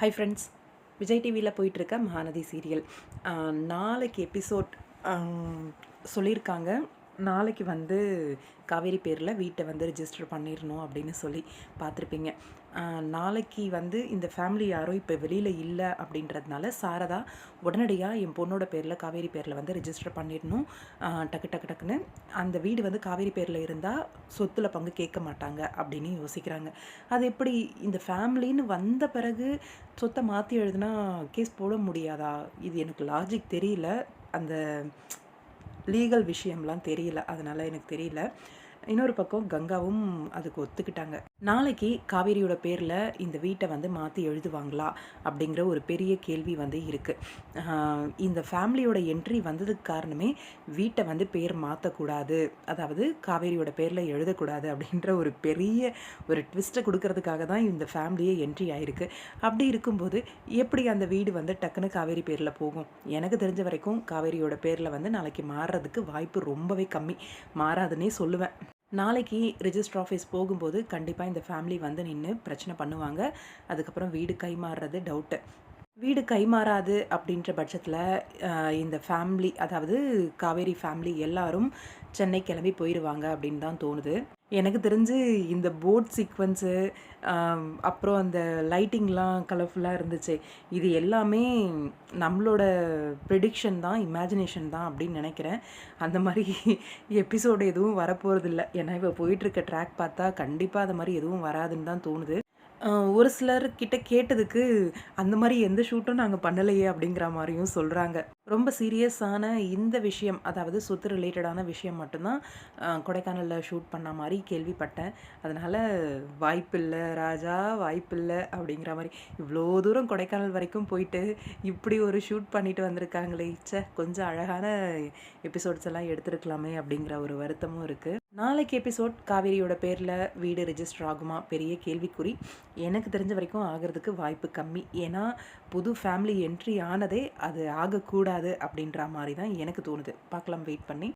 Hi friends Vijay டிவியில் போயிட்டுருக்க Mahanadi serial. நாளைக்கு எபிசோட் சொல்லியிருக்காங்க. நாளைக்கு வந்து காவேரி பேரில் வீட்டை வந்து ரிஜிஸ்டர் பண்ணிடணும் அப்படின்னு சொல்லி பார்த்துருப்பீங்க. நாளைக்கு வந்து இந்த ஃபேமிலி யாரும் இப்போ வெளியில் இல்லை அப்படின்றதுனால சாரதா உடனடியாக என் பொண்ணோட பேரில் காவேரி பேரில் வந்து ரிஜிஸ்டர் பண்ணிடணும் டக்கு டக்கு டக்குன்னு அந்த வீடு வந்து காவேரி பேரில் இருந்தால் சொத்தில் பங்கு கேட்க மாட்டாங்க அப்படின்னு யோசிக்கிறாங்க. அது எப்படி இந்த ஃபேமிலின்னு வந்த பிறகு சொத்தை மாற்றி எழுதுனா கேஸ் போட முடியாதா? இது எனக்கு லாஜிக் தெரியல. அந்த லீகல் விஷயம்லாம் தெரியல. அதனால் எனக்கு தெரியல. இன்னொரு பக்கம் கங்காவும் அதுக்கு ஒத்துக்கிட்டாங்க. நாளைக்கு காவேரியோட பேரில் இந்த வீட்டை வந்து மாற்றி எழுதுவாங்களா அப்படிங்கிற ஒரு பெரிய கேள்வி வந்து இருக்குது இந்த ஃபேமிலியோட என்ட்ரி வந்ததுக்கு காரணமே வீட்டை வந்து பேர் மாற்றக்கூடாது அதாவது காவேரியோட பேரில் எழுதக்கூடாது அப்படின்ற ஒரு பெரிய ஒரு ட்விஸ்ட்டை கொடுக்கறதுக்காக தான் இந்த ஃபேமிலியே என்ட்ரி ஆயிருக்கு. அப்படி இருக்கும்போது எப்படி அந்த வீடு வந்து டக்குன்னு காவேரி பேரில் போகும்? எனக்கு தெரிஞ்ச வரைக்கும் காவேரியோட பேரில் வந்து நாளைக்கு மாறுறதுக்கு வாய்ப்பு ரொம்பவே கம்மி. மாறாதுன்னே சொல்லுவேன். நாளைக்கு ரிஜிஸ்டர் ஆஃபீஸ் போகும்போது கண்டிப்பாக இந்த ஃபேமிலி வந்து நின்று பிரச்சனை பண்ணுவாங்க. அதுக்கப்புறம் வீடு கைமாறுறது டவுட்டு வீடு கைமாறாது அப்படின்ற பட்சத்தில் இந்த ஃபேமிலி அதாவது காவேரி ஃபேமிலி எல்லாரும் சென்னை கிளம்பி போயிடுவாங்க அப்படின்னு தான் தோணுது. எனக்கு தெரிஞ்சு இந்த போட் சீக்வன்ஸு அப்புறம் அந்த லைட்டிங்லாம் கலர்ஃபுல்லாக இருந்துச்சு. இது எல்லாமே நம்மளோட ப்ரிடிக்ஷன் தான் இமேஜினேஷன் தான் அப்படின்னு நினைக்கிறேன். அந்த மாதிரி எபிசோடு எதுவும் வரப்போகிறதில்ல ஏன்னா இப்போ போயிட்டுருக்க ட்ராக் பார்த்தா கண்டிப்பாக அது மாதிரி எதுவும் வராதுன்னு தான் தோணுது. ஒரு சிலர் கிட்ட கேட்டதுக்கு அந்த மாதிரி எந்த ஷூட்டும் நாங்கள் பண்ணலையே அப்படிங்கிற மாதிரியும் சொல்கிறாங்க ரொம்ப சீரியஸான இந்த விஷயம் அதாவது சொத்து ரிலேட்டடான விஷயம் மட்டும்தான் கொடைக்கானலில் ஷூட் பண்ண மாதிரி கேள்விப்பட்டேன். அதனால் வாய்ப்பில்லை ராஜா வாய்ப்பில்லை அப்படிங்கிற மாதிரி. இவ்வளோ தூரம் கொடைக்கானல் வரைக்கும் போயிட்டு இப்படி ஒரு ஷூட் பண்ணிட்டு வந்திருக்காங்களே ச்சே கொஞ்சம் அழகான எபிசோட்ஸ் எல்லாம் எடுத்துருக்கலாமே அப்படிங்கிற ஒரு வருத்தமும் இருக்குது நாளைக்கு எபிசோட் காவேரியோட பேரில் வீடு ரிஜிஸ்டர் ஆகுமா? பெரிய கேள்விக்குறி. எனக்கு தெரிஞ்ச வரைக்கும் ஆகிறதுக்கு வாய்ப்பு கம்மி. ஏன்னா புது ஃபேமிலி என்ட்ரி ஆனதே அது ஆகக்கூடாது அப்படின்ற மாதிரி தான் எனக்கு தோணுது. பார்க்கலாம் வெயிட் பண்ணி.